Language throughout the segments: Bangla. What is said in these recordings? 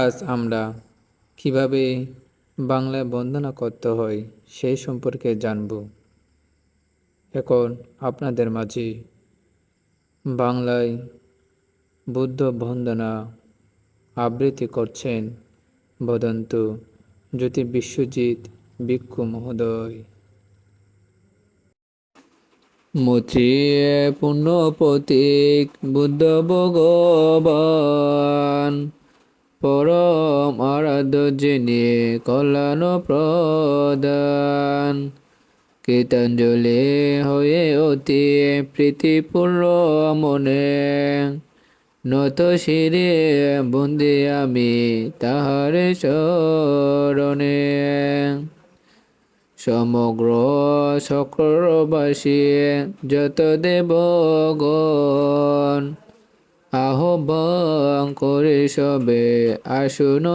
আজ আমরা কীভাবে বাংলায় বন্দনা করতে হয় সেই সম্পর্কে জানব। এখন আপনাদের মাঝে বাংলায় বুদ্ধ বন্দনা আবৃত্তি করছেন বদন্ত জ্যোতি বিশ্বজিৎ ভিক্ষু মহোদয়। পূর্ণ প্রতীক বুদ্ধ ভগবান। পরম আরাধ্য যিনি কল্যাণ প্রদান। কীর্তঞ্জলি হয়ে অতি প্রীতিপূর্ণ মনে। নত শিরে বন্দি আমি তাহার চরণে। সমগ্র চক্রবাসী যত দেবগণ আহ্বান করে সবে আসুন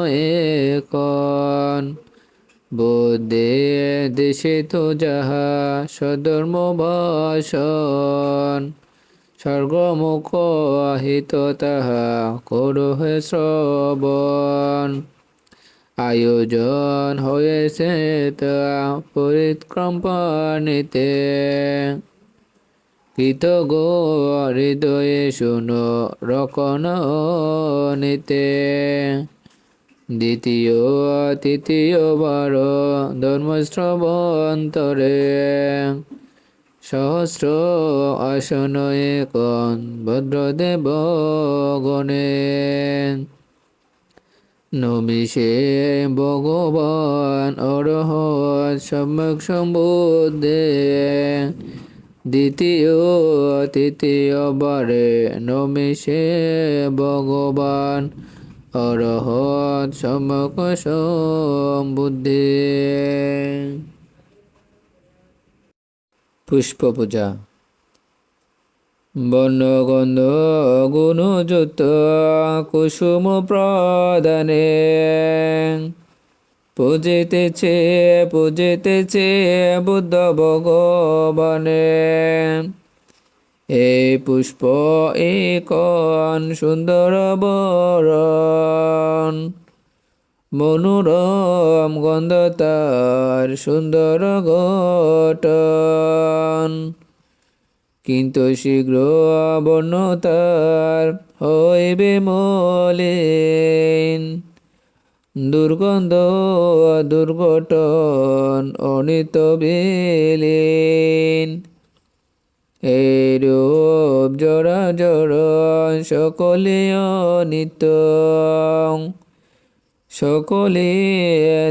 এখন। বুদ্ধে দেশে তো যাহা, সধর্ম ভাষণ। স্বর্গমুখ আহিত তাহা, করহে শ্রবণ। আয়োজন হয়েছে তা, পরিক্রম পানিতে। কৃতজ্ঞ হৃদয়ে শুনো, রকন নিতে। দ্বিতীয়, তৃতীয় বার ধর্মশ্রবন্তরে। সহস্র আসন একন ভদ্রদেব গণে। নমিষে ভগবান অরহ সম্যক সম্বুদ্ধে। দ্বিতীয় তৃতীয় বারে নমিষে ভগবান। অরহৎ সম্যক সম্বুদ্ধে পুষ্প পূজা বর্ণগন্ধ গুণযুক্ত কুসুম প্রদানে। পূজিতেছে পূজিতেছে বুদ্ধ ভগবানে। এই পুষ্প একন সুন্দর বরণ, মনোরম গন্ধ তার সুন্দর গঠন। কিন্তু শীঘ্র বর্ণ তার হইবে মলিন। দুর্গন্ধ দুর্ঘটন অনিত বিলীন। এইরূপ জরা জড় সকলে অনিত সকলে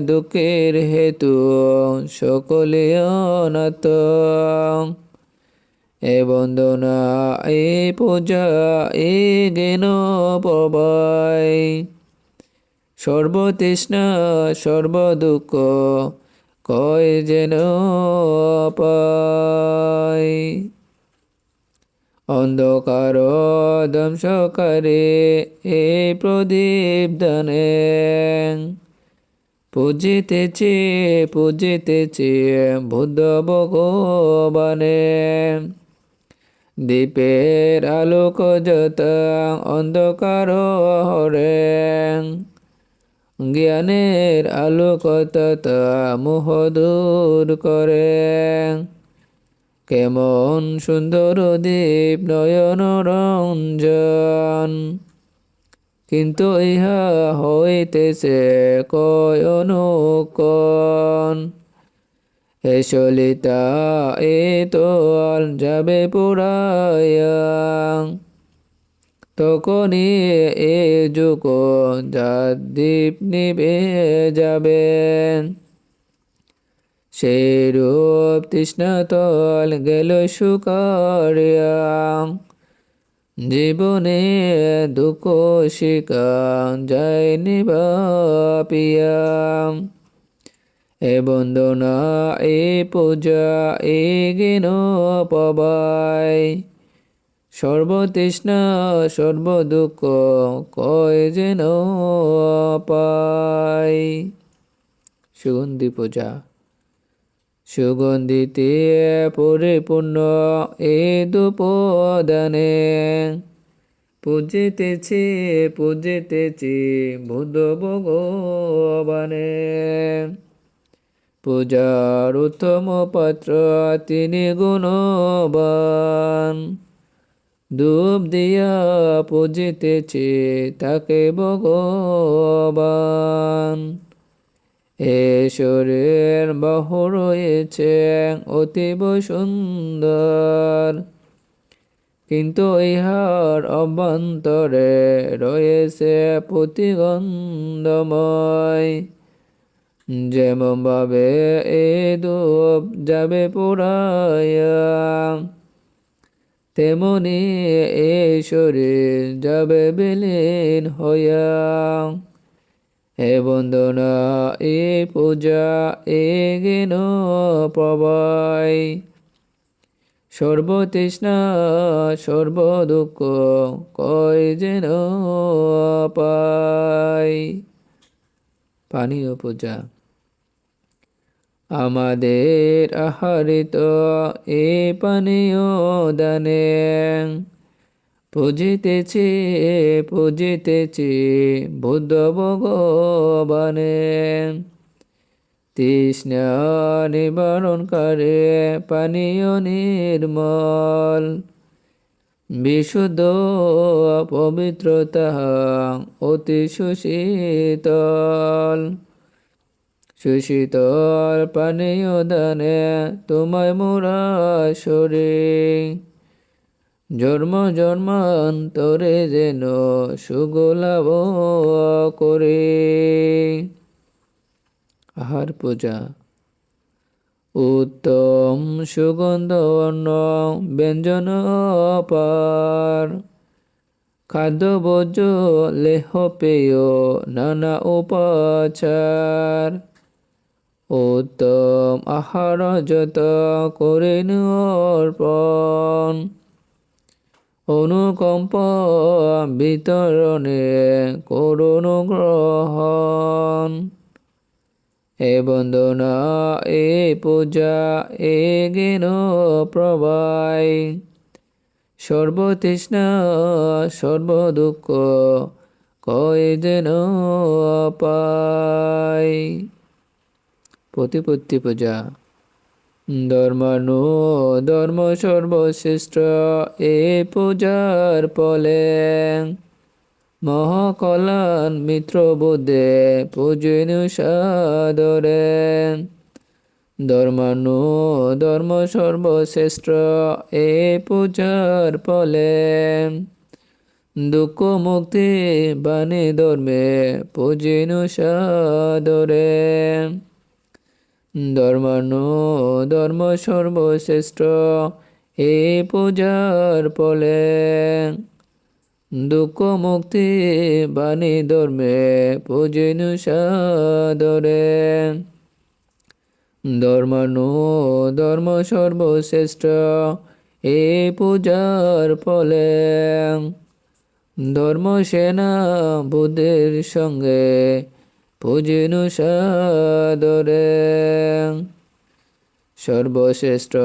দুঃখের হেতু সকলে অনাথ এ বন্দনা, এ পূজা, এ জ্ঞান প্রবাই সর্বতৃষ্ণা, সর্বদুঃখ, কয় যেন পাই অন্ধকার ধ্বংসকারে এ প্রদীপ দানে, পূজিতেছে পূজিতেছে বুদ্ধ ভগবানে। দীপের আলোক যত অন্ধকার হরে জ্ঞানের আলোক তত মোহ দূর করে। কেমন সুন্দর দীপ নয়ন রঞ্জন। কিন্তু ইহা হইতেছে কয়নুকন হে সলিতা, এ তোল যাবে পুরায়া। তখনই এ যুগ যার দীপ নিবে যাবেন। সেই রূপ তৃষ্ণাতল গেল সুকারিয়া জীবনে দুঃখ শিকা যায় নিবাপিয়া এ বন্দনা, এ পূজা, এ জ্ঞান পবাই। সর্বতৃষ্ণা, সর্বদুঃখ, কয় যেন পাই সুগন্ধি পূজা। সুগন্ধিতে পরিপূর্ণ এ দুপদানে। পূজিতেছি পূজিতেছি বুদ্ধ ভগবানে। পূজার উত্তম পাত্র তিনি গুণবান। ডুব দিয়া পূজিতেছি তাকে ভগবান। এ শরীর বাহু রয়েছে, অতীব সুন্দর। কিন্তু ইহার অভ্যন্তরে রয়েছে প্রতিগন্ধময় যেমন ভাবে এ ডুব যাবে পুরায়া তেমনি শরীর যাবে বিলীন হইয়া। হে বন্দনা এ পূজা এ জ্ঞান প্রবাই সর্বতৃষ্ণা, সর্বদুঃখ কয় যেন পাই পানীয় পূজা। আমাদের আহারিত এ পানীয় দানে। পুজিতেছি পুজিতেছি বুদ্ধ ভগবানে। তৃষ্ণা নিবারণকারে পানীয় নির্মল। বিশুদ্ধ পবিত্রতা অতি সুশীতল। সুশীতল পানীয় দানে তোমায় মোরা জন্ম জন্মান্তরে যেন সুগোলাভ করে। আহার পূজা। উত্তম সুগন্ধ অন্ন ব্যঞ্জন পার খাদ্য ভোজ্য লেহ পেয় নানা উপাচার। উত্তম আহার যত করে অর্পণ। অনুকম্প বিতরণে করুণ গ্রহণ। এ বন্দনা, এ পূজা, এ জ্ঞান প্রবাই। সর্বতৃষ্ণা, সর্বদুঃখ কয় যেন পাই। প্রতিপত্তি পূজা। ধর্মানু, ধর্ম সর্বশ্রেষ্ঠ, এ পূজার ফলে মহাকলান মিত্র বুদ্ধে পূজন সাদরে। ধর্মানু, ধর্ম সর্বশ্রেষ্ঠ, এ পূজার ফলে দুঃখ মুক্তি বাণী ধর্মে পূজন সাদরে। ধর্মানু ধর্ম সর্বশ্রেষ্ঠ, এ পূজার ফলে দুঃখ মুক্তি বাণী ধর্মে পূজন সাদরে। ধর্মানু ধর্ম সর্বশ্রেষ্ঠ, এ পূজার ফলে ধর্ম সেনা বুদ্ধের সঙ্গে পূজন সাদরে। সর্বশ্রেষ্ঠ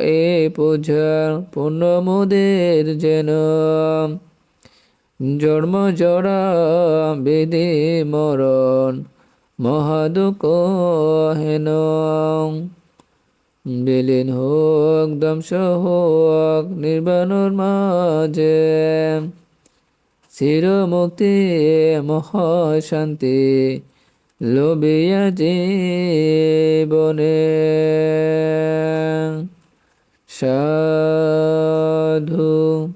এ পূজা পূর্ণ মোদের যেন। জন্ম জরা বেদে মরণ মহাদুক হেন। বিলীন হোক ধ্বংস হোক নির্বাণর মাঝে। চির মুক্তি মহাশান্তি লোবিয়া জীবনে। সাধু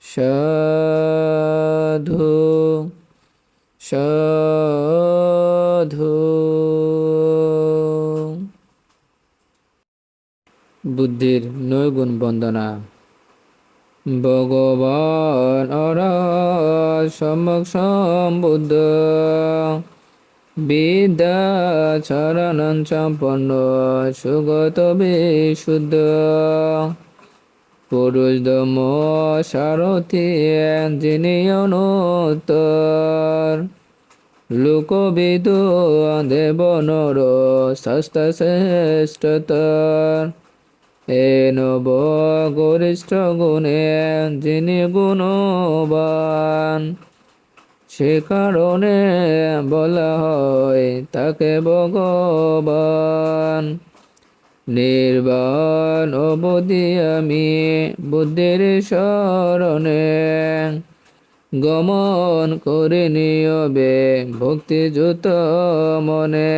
সাধু সাধু। বুদ্ধির নৈগুণ বন্দনা। ভগবান অরা সম্যক সম্বুদ্ধ। বিদ্যা চরণন সম্পন্ন, সুগত বিশুদ্ধ। পুরুষ দম সারথি, যিনি অনুত্তর। লোকবিদ দেব নর শ্রেষ্ঠতর এ নব গরিষ্ঠ গুণে যিনি গুণবান, সে কারণে বলা হয় তাকে ভগবান। নির্বাণ অবধি আমি বুদ্ধির স্মরণে গমন করে নিয়বে ভক্তিযুত মনে।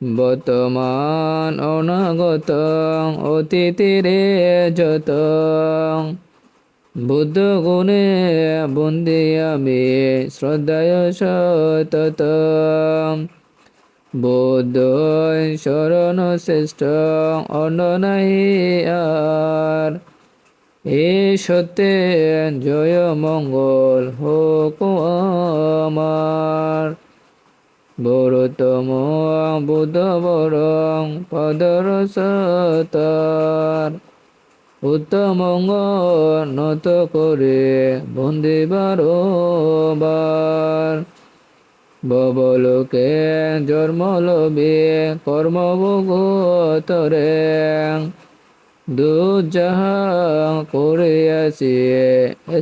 বর্তমান অনাগত অতীতেরে যত বুদ্ধ গুণে বন্দি আমি শ্রদ্ধায় সতত। বুদ্ধ শরণ শ্রেষ্ঠ অন্য নাই আর। এ সত্যে জয় মঙ্গল হোক আমার। বড়তম বুধ বরং পদর সতার উত্তমঙ্গ নত করে বন্দিবার ববলোকে জন্মলবে কর্মভোগতরে। দুজাহা করে আসি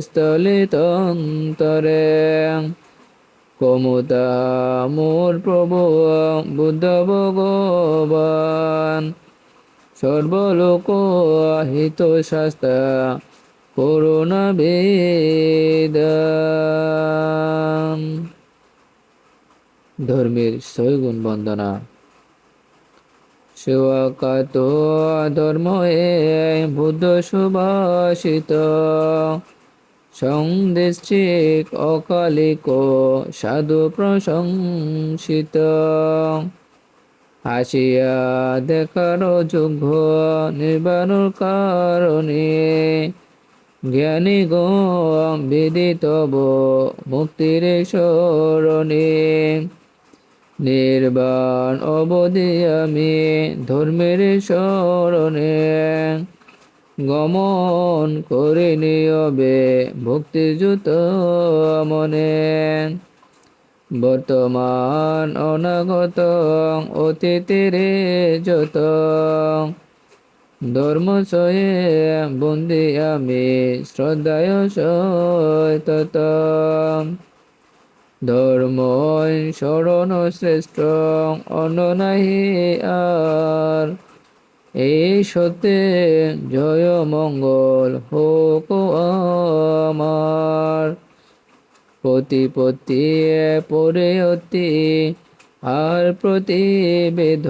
স্থলিতন্তরে। কমতা মোর প্রভু, বুদ্ধ ভগবান। সর্বলোক হিত শাস্তা, করুণা বেদ। ধর্মের সৈগুণ বন্দনা। সেবাকাত ধর্ম এ বুদ্ধ সুভাষিত। সংদেশিক অকালিক সাধু প্রশংসিত। হাসিয়া দেখার যোগ্য নির্বাণ কারণে জ্ঞানী বিদিতব মুক্তির স্মরণে। নির্বাণ অবধি আমি ধর্মের স্মরণে গমন করে নিয়বে ভক্তিযুত মনে। বর্তমান অনাগত অতীতেরে যত ধর্ম সয়ে বন্দি আমি শ্রদ্ধায় সতত। ধর্ম শরণ শ্রেষ্ঠ অন্য নাহি আর এই সত্যে জয় মঙ্গল হোক আমার। প্রতিপত্তি পরে অতি আর প্রতিবেদ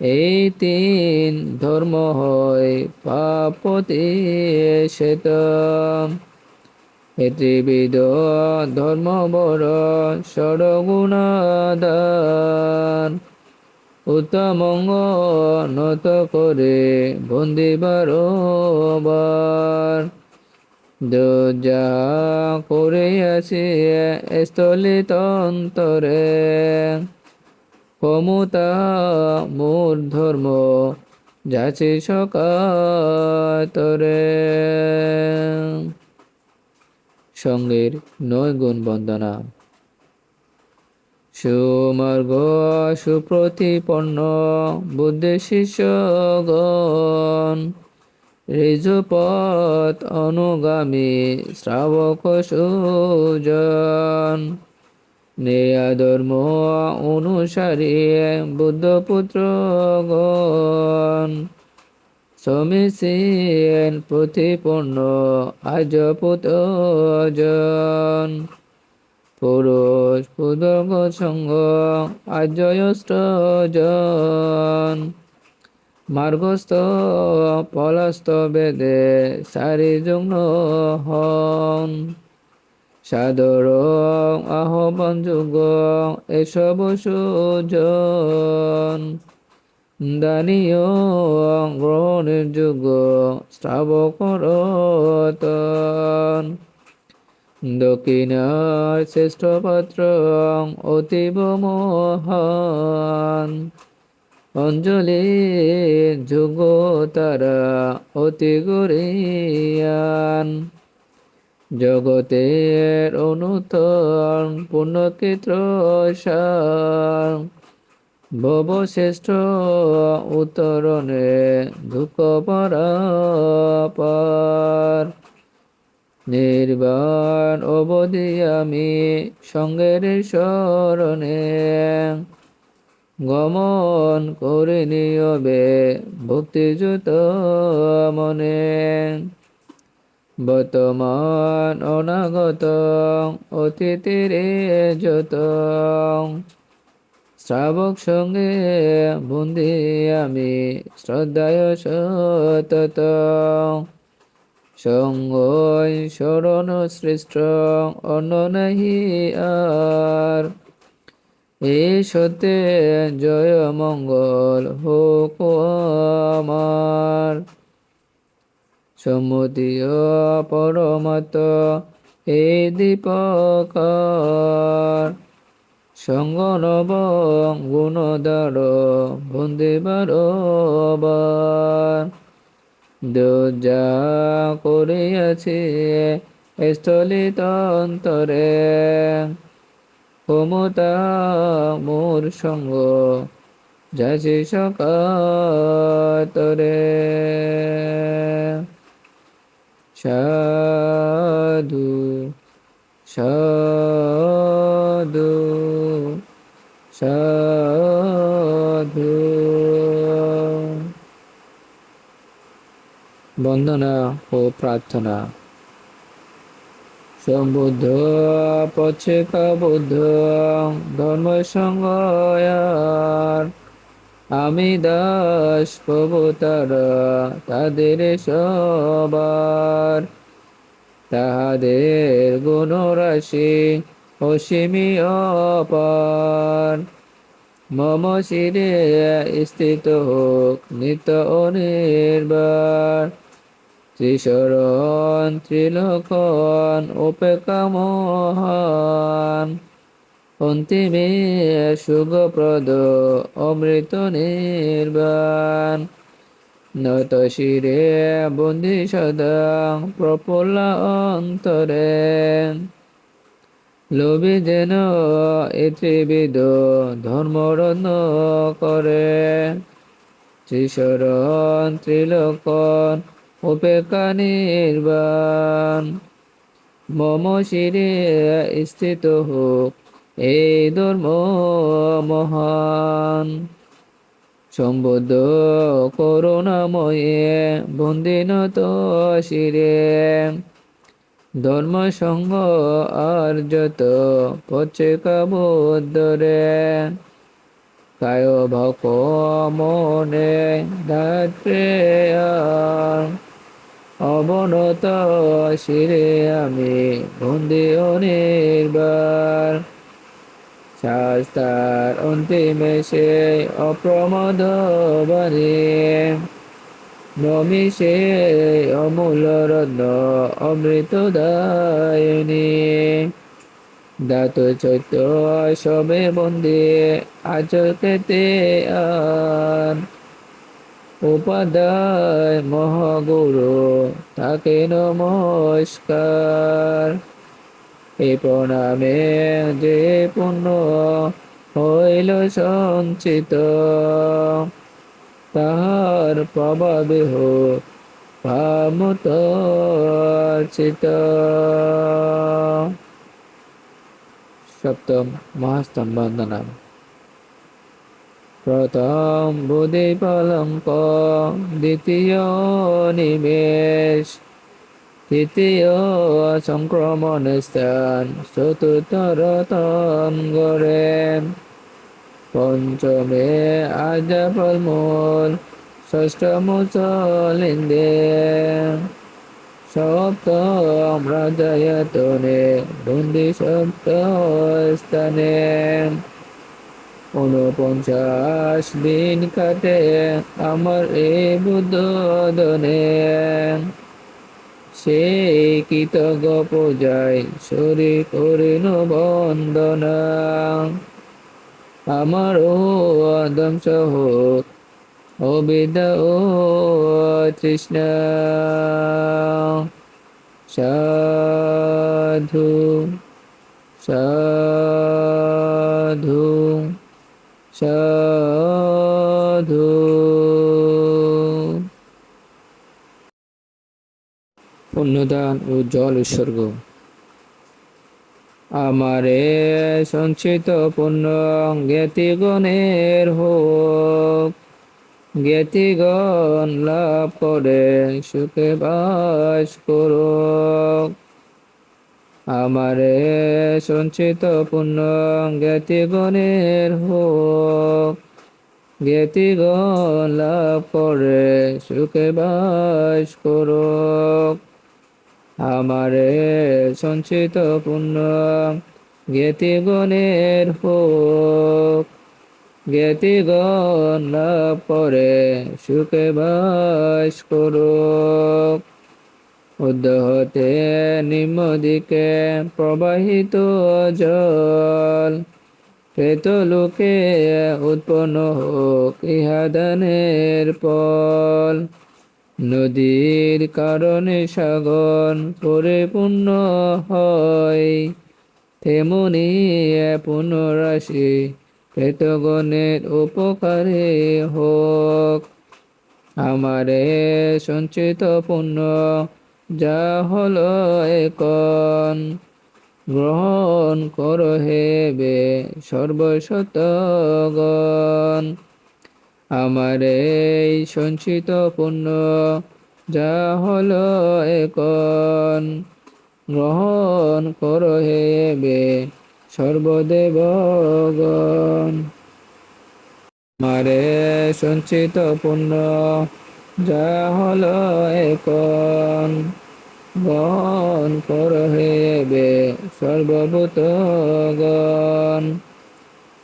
এই তিন ধর্ম হয় পাপতি শ্বেত এত্রিবিদ ধর্ম বড় সরগুণাদান উত্তমঙ্গ নত করে বন্দিবার বার যা করে আসি স্থলিত অন্তরে। ক্ষমতা মোর ধর্ম যাচ্ছে সকাতরে। সঙ্গের নয় গুণ বন্দনা। সুমার্গ, সুপ্রতিপন্ন বুদ্ধি শিষ্যগণ। ঋজুপথ অনুগামী শ্রাবক সুজন। ধর্ম অনুসারী বুদ্ধপুত্রগণ সমীচীন প্রতিপন্ন আজ পুতজন পুরুষ পুদর্গ সঙ্গ আজয়ষ্টজন মার্গস্থ পলাস্ত বেদে সারি যুগ্ন হন। সাদর আহ্বান যুগ এসব সুজন। দানীয় গ্রহণের যুগ শ্রাবকরতন দক্ষিণার শ্রেষ্ঠ পাত্র অতীব মহান। অঞ্জলি যুগ তারা অতি গরিয়ান। জগতের অনুতন পুণ্যক্ষেত্র সার। ভব শ্রেষ্ঠ উত্তরণে দুঃখ পরাপার। নির্বাণ অবধি আমি সঙ্গের স্মরণে গমন করে নিয়বে ভক্তিযুত মনে। বর্তমান অনাগত অতীতের যত শ্রাবক সঙ্গে বন্দি আমি শ্রদ্ধায় সতত সঙ্গ শরণ শ্রেষ্ঠ, অন্য নাহি আর। এ সত্যে জয় মঙ্গল হোক আমার। সম্মতীয় পরমত হে দীপকার। সঙ্গ নব গুণদার বন্দিবার দরজা করিয়াছে স্থলিত অন্তরে। ক্ষমতা মোর সঙ্গ যাচি সকাতরে। সাধু সাধু সাধু। বন্দনা ও প্রার্থনা। সমুদ্ধ পছেকা বুদ্ধ ধর্ম আমি দাস কবতার তাদের সবার তাহাদের গুণরাশি অসীমি অপার। মম শিরে স্থিত হোক নিত অনির্বার ত্রিশরণ ত্রিলোকন উপেক্ষা মহান। অন্তিমে সুগপ্রদ অমৃত নির্বাণ। নত শিরে বন্দি সদা প্রফুল্ল অন্তরে। লোভি যেন এ ত্রিবিধ ধর্মরণ করে। ত্রিশরণ ত্রিলোকন উপেক্ষা নির্বাণ মম শিরে স্থিত হোক এই ধর্ম মহান। সম্বুদ্ধ করুণাময়ে বন্দিনত শিরে। ধর্ম সঙ্গ আর যত পচেকা বুদ্ধরে কায় ভক মনে দাত্রে অবনত শিরে আমি বন্দি অনির্বার শাস্তার অন্তিমে সে অপ্রমদ বাণী। নমিষে অমূল রত্ন অমৃত দায়নী। দাত চৈত্য সবে বন্দে আচকেতে আর উপাধ্যায় মহাগুরু, তাকে নমস্কার। এ প্রণামে যে পুণ্য হইল সঞ্চিত, তাহার প্রভাবে হোক ভামত চিত সপ্তম মহাস্তম বন্দনা প্রথম বুধি পলঙ্ক দ্বিতীয় নিবেশ তৃতীয় সংক্রমণ স্থান চতুর্থ রতন গড়ে। পঞ্চমে আজাফল মূল ষষ্ঠ মুসলিন্দে সপ্তম রাজায়তনে বন্দি সপ্ত স্থানে ঊনপঞ্চাশ দিন কাটে আমার এই বুদ্ধদনে। সে কৃতজ্ঞ পূজায় শরীর করিন বন্দনা। আমার ও আদম সহ অবিদ্যা ও তৃষ্ণা। সাধু সাধু। সাধু। পুণ্যদান ও জল উৎসর্গ। আমারে সঞ্চিত পুণ্য জ্ঞাতি গণের হোক। জ্ঞাতিগণ লাভ করে সুখে বাস করুক। আমারে সঞ্চিত পুণ্য জ্ঞাতিগণের হোক। জ্ঞাতিগণ লাভ করে, সুখে বাস করুক। আমারে সঞ্চিত পুণ্য জ্ঞাতিগণের হোক। জ্ঞাতিগণ লাভ করে, সুখে বাস করুক। উদ্যহতে নিম্ন দিকে প্রবাহিত জল। প্রেত লোকে উৎপন্ন হোক ইহাদানের পল নদীর কারণে সাগর পরিপূর্ণ হয়। তেমনি পুনরাশি প্রেতগণের উপকারে হোক। আমারে সঞ্চিত পুণ্য যা হলো এখন। গ্রহণ কর হেবে সর্বশতগণ। আমার এই সঞ্চিত পুণ্য যা হলো এখন। গ্রহণ কর হেবে সর্বদেবগণ। মারে সঞ্চিত পুণ্য যা হলো এখন। গ্রহণ কর হেবে সর্বভূতগণ।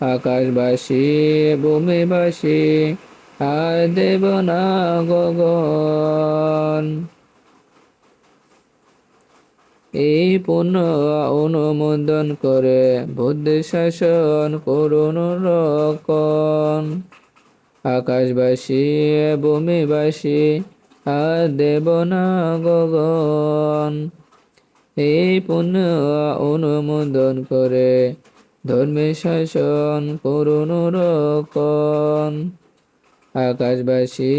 আকাশবাসী, ভূমিবাসী আর দেব না গগন এই পুণ্য অনুমোদন করে বুদ্ধি শাসন করুন রকন আকাশবাসী, ভূমিবাসী আর দেব না গগন। এই পুণ্য অনুমোদন করে ধর্মে শাসন করুন রকন আকাশবাসী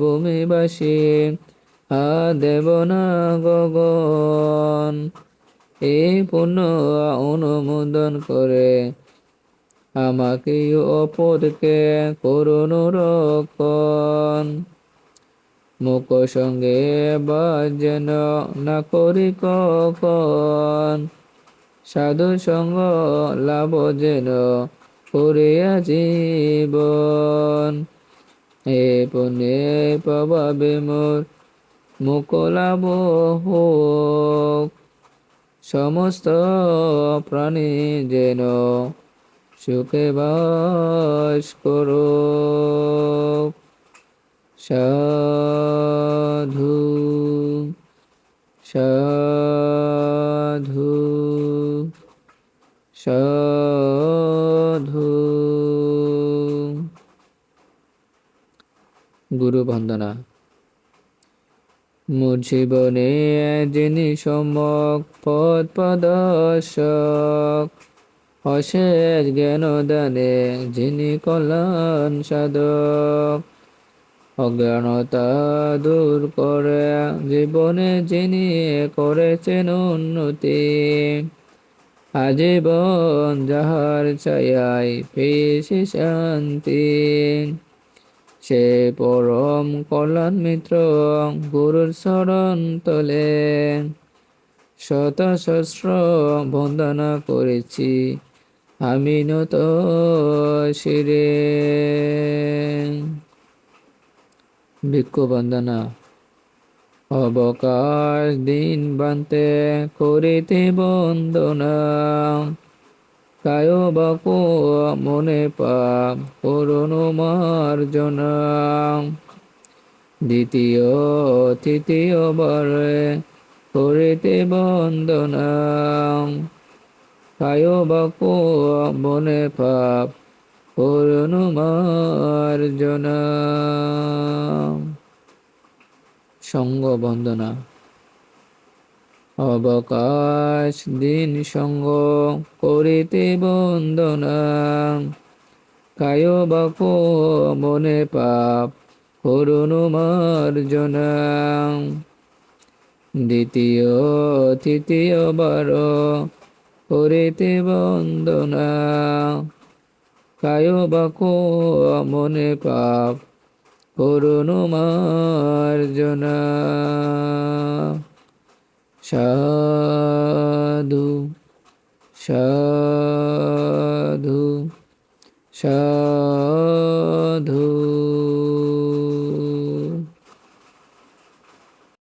ভূমিবাসী আ দেব না গগন। এই পুণ্য অনুমোদন করে আমাকে অপরকে করুন রকন মুখ সঙ্গে বা যেন না করি কখন? সাধু সঙ্গ লাভ যেন করিয়া জীবন এ পুণ্যে প্রভাবে মোর মুখ লাভ হোক। সমস্ত প্রাণী যেন সুখে বাস করো সাধু সাধু সাধু। গুরু বন্দনা, মোর জীবনে যিনি সম্যক পদ প্রদর্শক, অশেষ জ্ঞান দানে যিনি কল্যাণ সাধক। অজ্ঞানতা দূর করে জীবনে যিনি করেছেন উন্নতি। আজীবন যাহার ছায়ায় পেয়েছে শান্তি। সে পরম কল্যাণ মিত্র গুরুর শরণ তলে। শত বন্দনা করেছি আমি নত শিরে। ভিক্ষু বন্দনা অবকাশ দিন বান্তে করিতে বন্দনা। কায় বাকু মনে পাপ করুণ মার্জনা। দ্বিতীয় তৃতীয় বারে করিতে বন্দনা। কায় বাকু মনে পাপ সঙ্গ বন্দনা অবকাশ দিন সঙ্গ করিতে বন্দনা। কায় বাপ মনে পাপ করুণ মার্জনা দ্বিতীয় তৃতীয়বার করিতে বন্দনা। কায় বাক মনে পাপ করুণ মার্জনা সাধু সাধু সাধু।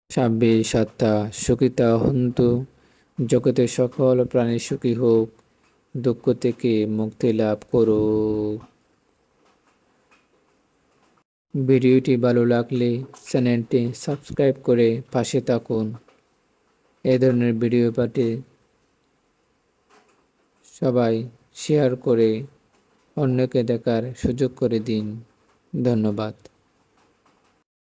সাব্বির সত্তা সুখিতা হন্তু জগতের সকল প্রাণী সুখী হোক। দুঃখ থেকে মুক্তি লাভ করুক ভিডিওটি ভালো লাগলে চ্যানেলটি সাবস্ক্রাইব করে পাশে থাকুন। এ ধরনের ভিডিও পাঠে সবাই শেয়ার করে অন্যকে দেখার সুযোগ করে দিন। ধন্যবাদ।